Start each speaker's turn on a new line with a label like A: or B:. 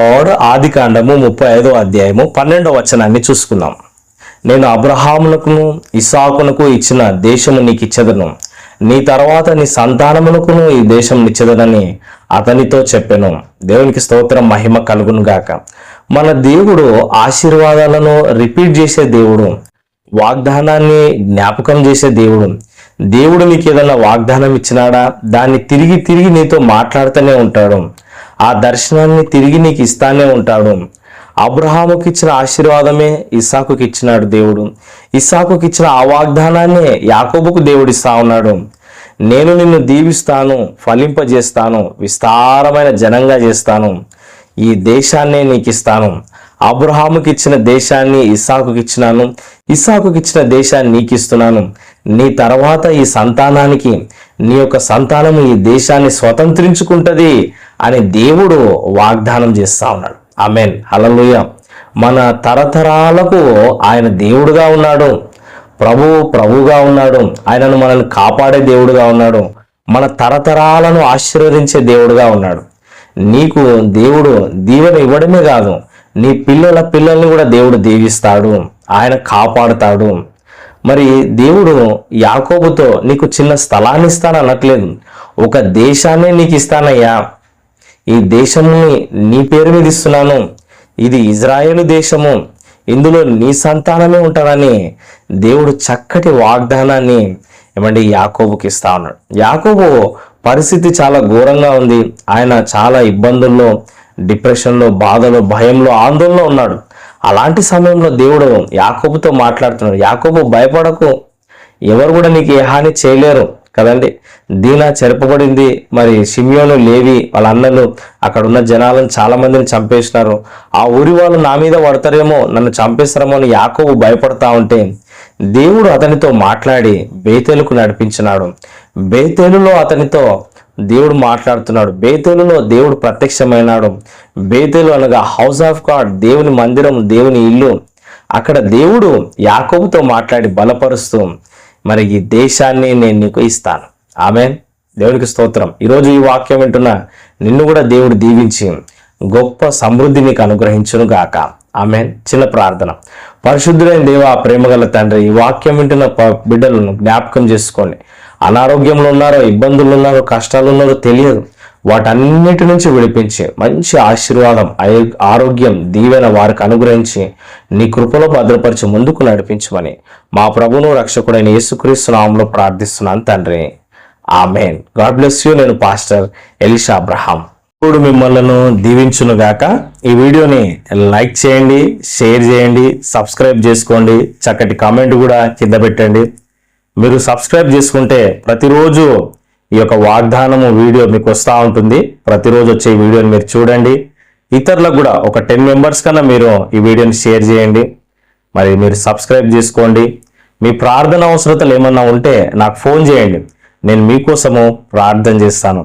A: Are ఆది కాండము ముప్పై ఐదో అధ్యాయము పన్నెండవ వచనాన్ని చూసుకుందాం. నేను అబ్రహామునకును ఇసాకునకు ఇచ్చిన దేశము నీకు ఇచ్చదను. నీ తర్వాత నీ సంతానమునకును ఈ దేశం నిచ్చదనని అతనితో చెప్పాను. దేవునికి స్తోత్రం మహిమ కలుగును గాక. మన దేవుడు ఆశీర్వాదాలను రిపీట్ చేసే దేవుడు వాగ్దానాన్ని జ్ఞాపకం చేసే దేవుడు. దేవుడు నీకు ఏదైనా వాగ్దానం ఇచ్చినాడా? దాన్ని తిరిగి తిరిగి నీతో మాట్లాడుతూనే ఉంటాడు. ఆ దర్శనాన్ని తిరిగి నీకు ఇస్తానే ఉంటాడు. అబ్రహాముకి ఇచ్చిన ఆశీర్వాదమే ఇస్సాకుకి ఇచ్చినాడు దేవుడు. ఇస్సాకుకి ఇచ్చిన ఆ వాగ్దానాన్నే యాకోబుకు దేవుడు ఇస్తా ఉన్నాడు. నేను నిన్ను దీవిస్తాను ఫలింపజేస్తాను విస్తారమైన జనంగా చేస్తాను. ఈ దేశాన్నే నీకు ఇస్తాను అబ్రహాముకి ఇచ్చిన దేశాన్ని ఇస్సాకుకి ఇచ్చినాను ఇస్సాకుకి ఇచ్చిన దేశాన్ని నీకు ఇస్తున్నాను నీ తర్వాత ఈ సంతానానికి నీ యొక్క సంతానము ఈ దేశాన్ని స్వతంత్రించుకుంటది అని దేవుడు వాగ్దానం చేస్తా ఉన్నాడు. ఆమెన్. హలలుయ మన తరతరాలకు ఆయన దేవుడుగా ఉన్నాడు. ప్రభువు ప్రభువుగా ఉన్నాడు. ఆయనను మనల్ని కాపాడే దేవుడుగా ఉన్నాడు. మన తరతరాలను ఆశీర్వదించే దేవుడుగా ఉన్నాడు. నీకు దేవుడు దీవెన ఇవ్వడమే కాదు నీ పిల్లల పిల్లల్ని కూడా దేవుడు దీవిస్తాడు. ఆయన కాపాడుతాడు. మరి దేవుడు యాకోబుతో నీకు చిన్న స్థలాన్ని ఇస్తాను అనట్లేదు ఒక దేశాన్ని నీకు ఇస్తానయ్యా. ఈ దేశముని నీ పేరు మీద ఇస్తున్నాను. ఇది ఇజ్రాయేల్ దేశము. ఇందులో నీ సంతానమే ఉంటానని దేవుడు చక్కటి వాగ్దానాన్ని ఇవ్వండి యాకోబుకి ఇస్తా ఉన్నాడు. యాకోబు పరిస్థితి చాలా ఘోరంగా ఉంది. ఆయన చాలా ఇబ్బందుల్లో డిప్రెషన్లో బాధలో భయంలో ఆందోళనలో ఉన్నాడు. అలాంటి సమయంలో దేవుడు యాకోబుతో మాట్లాడుతున్నాడు. యాకోబు భయపడకు. ఎవరు కూడా నీకు ఏ హాని చేయలేరు. కదండి? దీనా చెరపబడింది. మరి సిమియోను లేవి వాళ్ళ అన్నలు అక్కడ ఉన్న జనాలను చాలా మందిని చంపేసినారు. ఆ ఊరి వాళ్ళు నా మీద పడతారేమో నన్ను చంపేస్తారేమో అని యాకోబు భయపడతా ఉంటే దేవుడు అతనితో మాట్లాడి బేతేలుకు నడిపించినాడు. బేతేలులో అతనితో దేవుడు మాట్లాడుతున్నాడు. బేతేలులో దేవుడు ప్రత్యక్షమైనాడు. బేతేలు అనగా హౌస్ ఆఫ్ గాడ్ దేవుని మందిరం దేవుని ఇల్లు. అక్కడ దేవుడు యాకోబుతో మాట్లాడి బలపరుస్తూ మరి ఈ దేశాన్ని నేను నీకు ఇస్తాను. ఆమె దేవునికి స్తోత్రం. ఈరోజు ఈ వాక్యం వింటున్న నిన్ను కూడా దేవుడు దీవించి గొప్ప సమృద్ధి నీకు అనుగ్రహించును గాక ఆమె చిన్న ప్రార్థన. పరిశుద్ధులైన దేవ ప్రేమగల తండ్రి ఈ వాక్యం వింటున్న ప- బిడ్డలను జ్ఞాపకం చేసుకోండి. అనారోగ్యంలో ఉన్నారో ఇబ్బందులు ఉన్నారో కష్టాలు ఉన్నారో తెలియదు. వాటన్నిటి నుంచి విడిపించి మంచి ఆశీర్వాదం ఆరోగ్యం దీవెన వారికి అనుగ్రహించి నీ కృపలో భద్రపరిచి ముందుకు నడిపించమని మా ప్రభును రక్షకుడైన యేసుక్రీస్తు నామంలో ప్రార్థిస్తున్నాను తండ్రి. ఆమెన్. God bless you. నేను పాస్టర్ ఎలిషా అబ్రహాం. ఇప్పుడు మిమ్మల్ని దీవించునుగాక. ఈ వీడియోని లైక్ చేయండి షేర్ చేయండి సబ్స్క్రైబ్ చేసుకోండి చక్కటి కామెంట్ కూడా కింద పెట్టండి. మీరు సబ్స్క్రైబ్ చేసుకుంటే ప్రతిరోజు ఈ యొక్క వాగ్దానము వీడియో మీకు వస్తూ ఉంటుంది. ప్రతిరోజు వచ్చే వీడియోని మీరు చూడండి. ఇతరులకు కూడా ఒక టెన్ మెంబర్స్ కన్నా మీరు ఈ వీడియోని షేర్ చేయండి. మరి మీరు సబ్స్క్రైబ్ చేసుకోండి. మీ ప్రార్థన అవసరతలు ఏమన్నా ఉంటే నాకు ఫోన్ చేయండి. నేను మీకోసము ప్రార్థన చేస్తాను.